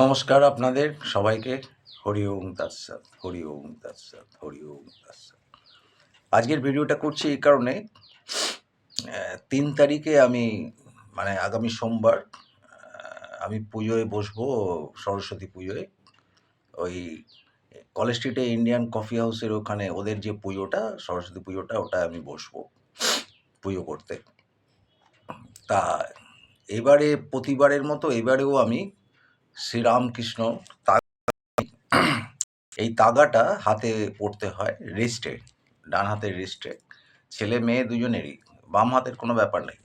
নমস্কার আপনাদের সবাইকে। হরি ওম তাৎসাত হরি ওম তাৎসাত হরি ওম তাৎসাত আজকের ভিডিওটা করছি এই কারণে তিন তারিখে আমি মানে আগামী সোমবার আমি পুজোয় বসবো, সরস্বতী পুজোয়। ওই কলেজ স্ট্রিটে ইন্ডিয়ান কফি হাউসের ওখানে ওদের যে পুজোটা, সরস্বতী পুজোটা, ওটা আমি বসবো পুজো করতে। তা এবারে, প্রতিবারের মতো এবারেও আমি শ্রীরামকৃষ্ণ এই তাগাটা হাতে পড়তে হয় রিস্টে ডান হাতের রিস্টে ছেলে মেয়ে দুজনেরই, বাম হাতের কোনো ব্যাপার নেই।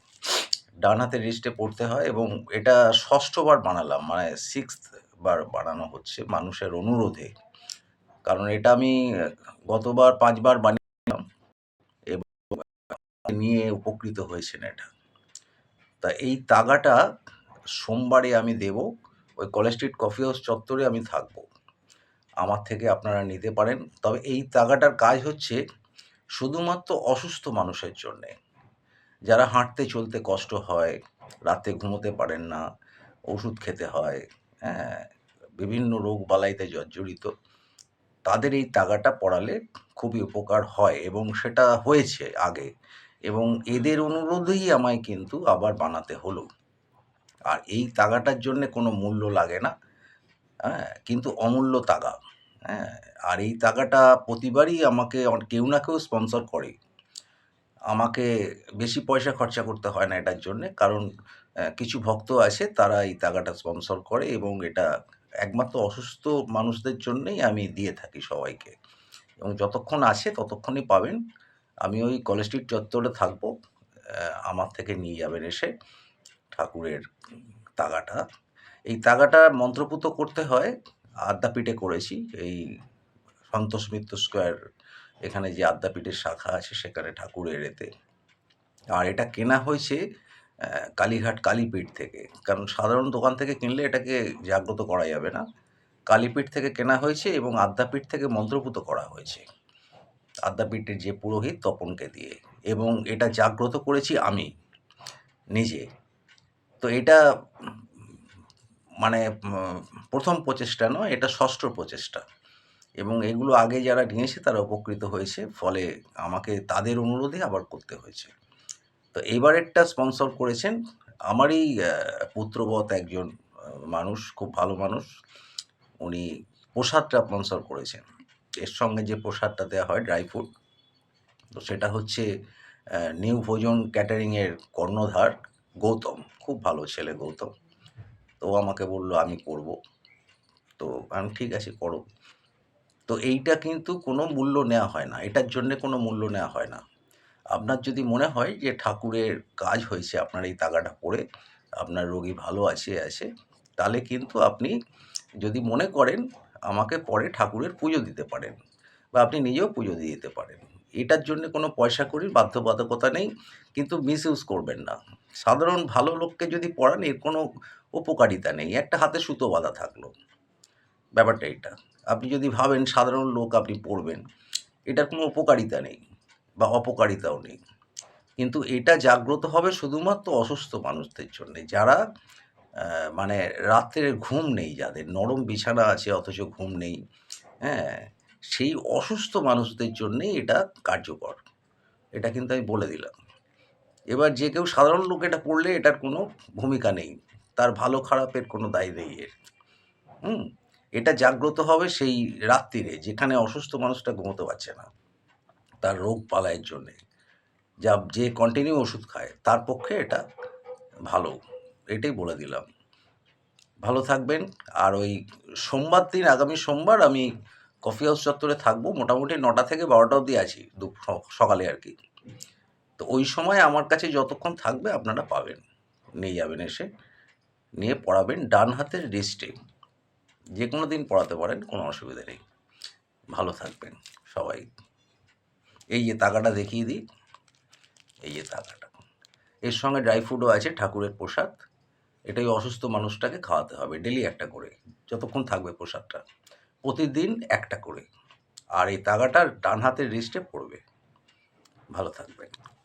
ডান হাতের রিস্টে পড়তে হয় এবং এটা ষষ্ঠবার বানালাম মানে সিক্স বার বানানো হচ্ছে মানুষের অনুরোধে। কারণ এটা আমি গতবার পাঁচবার বানিয়েছিলাম এবং নিয়ে উপকৃত হয়েছেন এটা। তা এই তাগাটা সোমবারে আমি দেব। ওই কলেজ স্ট্রিট কফি হাউস চত্বরে আমি থাকব। আমার থেকে আপনারা নিতে পারেন। তবে এই তাগাটার কাজ হচ্ছে শুধুমাত্র অসুস্থ মানুষের জন্যে। যারা হাঁটতে চলতে কষ্ট হয়, রাতে ঘুমোতে পারেন না, ওষুধ খেতে হয় হ্যাঁ বিভিন্ন রোগ বালাইতে জর্জরিত, তাদের এই তাগাটা পড়ালে খুবই উপকার হয় এবং সেটা হয়েছে আগে এবং এদের অনুরোধেই আমায় কিন্তু আবার বানাতে হলো। আর এই তাগাটার জন্য কোনো মূল্য লাগে না। হ্যাঁ কিন্তু অমূল্য তাগা। হ্যাঁ আর এই তাগাটা প্রতিবারই আমাকে কেউ না কেউ স্পন্সর করে। আমাকে বেশি পয়সা খরচা করতে হয় না এটার জন্যে, কারণ কিছু ভক্ত আছে তারা এই তাগাটা স্পন্সর করে এবং এটা একমাত্র অসুস্থ মানুষদের জন্যেই আমি দিয়ে থাকি সবাইকে। এবং যতক্ষণ আছে ততক্ষণই পাবেন। আমি ওই কলেজ স্ট্রিট চত্বরে থাকব আমার থেকে নিয়ে যাবেন এসে। ঠাকুরের তাগাটা। এই তাগাটা মন্ত্রপুত করতে হয়, আদ্যাপীঠে করেছি। এই সন্তোষ মিত্র স্কোয়ার এখানে যে আদ্যাপীঠের শাখা আছে, সেখানে ঠাকুরের এতে। আর এটা কেনা হয়েছে কালীঘাট কালীপীঠ থেকে। কারণ সাধারণ দোকান থেকে কিনলে এটাকে জাগ্রত করা যাবে না। কালীপীঠ থেকে কেনা হয়েছে এবং আদ্যাপীঠ থেকে মন্ত্রপুত করা হয়েছে। আদ্যাপীঠের যে পুরোহিত তপনকে দিয়ে। এবং এটা জাগ্রত করেছি আমি, নিজে। তো এটা মানে প্রথম প্রচেষ্টা নয় এটা ষষ্ঠ প্রচেষ্টা। এবং এগুলো আগে যারা নিয়েছে তারা উপকৃত হয়েছে ফলে আমাকে তাদের অনুরোধে আবার করতে হয়েছে। তো এবারেরটা স্পন্সর করেছেন আমারই আহ, পুত্রবৎ একজন মানুষ খুব ভালো মানুষ। উনি প্রসাদটা স্পন্সর করেছেন। এর সঙ্গে যে প্রসাদটা দেওয়া হয় ড্রাই ফ্রুট তো সেটা হচ্ছে নিউ ভোজন ক্যাটারিংয়ের কর্ণধার গৌতম, খুব ভালো ছেলে গৌতম। তো আমাকে বলল, আমি করব। তো আমি, ঠিক আছে, করো। তো এইটা কিন্তু কোনো মূল্য নেওয়া হয় না। এটার জন্য কোনো মূল্য নেওয়া হয় না। আপনার যদি মনে হয় যে ঠাকুরের কাজ হয়েছে, আপনার এই তাগাটা পড়ে, আপনার রোগী ভালো আছে আছে, তাহলে কিন্তু আপনি যদি মনে করেন, আমাকে পরে ঠাকুরের পুজো দিতে পারেন বা আপনি নিজেও পুজো দিয়ে দিতে পারেন। এটার জন্য কোনো পয়সা করির বাধ্যবাধকতা নেই, কিন্তু মিস ইউজ করবেন না। সাধারণ ভালো লোককে যদি পড়ান, এর কোনো উপকারিতা নেই। একটা হাতে সুতো বাঁধা থাকল। ব্যাপারটা এটা আপনি যদি ভাবেন সাধারণ লোক আপনি পড়বেন, এটার কোনো উপকারিতা নেই বা অপকারিতাও নেই। কিন্তু এটা জাগ্রত হবে শুধুমাত্র অসুস্থ মানুষদের জন্য। যারা মানে রাত্রের ঘুম নেই যাদের, নরম বিছানা আছে অথচ ঘুম নেই হ্যাঁ? সেই অসুস্থ মানুষদের জন্যেই এটা কার্যকর। এটা কিন্তু আমি বলে দিলাম। এবার যে কেউ সাধারণ লোক এটা পড়লে এটার কোনো ভূমিকা নেই। তার ভালো খারাপের কোনো দায় নেই এর। হুম? এটা জাগ্রত হবে সেই রাত্রিরে যেখানে অসুস্থ মানুষটা ঘুমোতে পারছে না। তার রোগ পালায়ের জন্যে। যা যে কন্টিনিউ ওষুধ খায়, তার পক্ষে এটা ভালো। এটাই বলে দিলাম। ভালো থাকবেন। আর ওই সোমবার দিন, আগামী সোমবার আমি কফি হাউস চত্বরে থাকব। মোটামুটি নটা থেকে বারোটা অবধি আছি সকালে আর কি। তো ওই সময় আমার কাছে যতক্ষণ থাকবে আপনারা পাবেন। নিয়ে যাবেন এসে, নিয়ে পড়াবেন ডান হাতের রিস্টে যে কোনো দিন পড়াতে পারেন, কোনো অসুবিধা নেই। ভালো থাকবেন সবাই। এই যে তাকাটা দেখিয়ে দিই। এই যে টাকাটা এর সঙ্গে ড্রাই ফ্রুটও আছে, ঠাকুরের প্রসাদ। এটাই অসুস্থ মানুষটাকে খাওয়াতে হবে ডেলি একটা করে। যতক্ষণ থাকবে প্রসাদটা। প্রতিদিন একটা করে। আর এই তাগাটা ডান হাতের রিস্টে পড়বে। ভালো থাকবেন।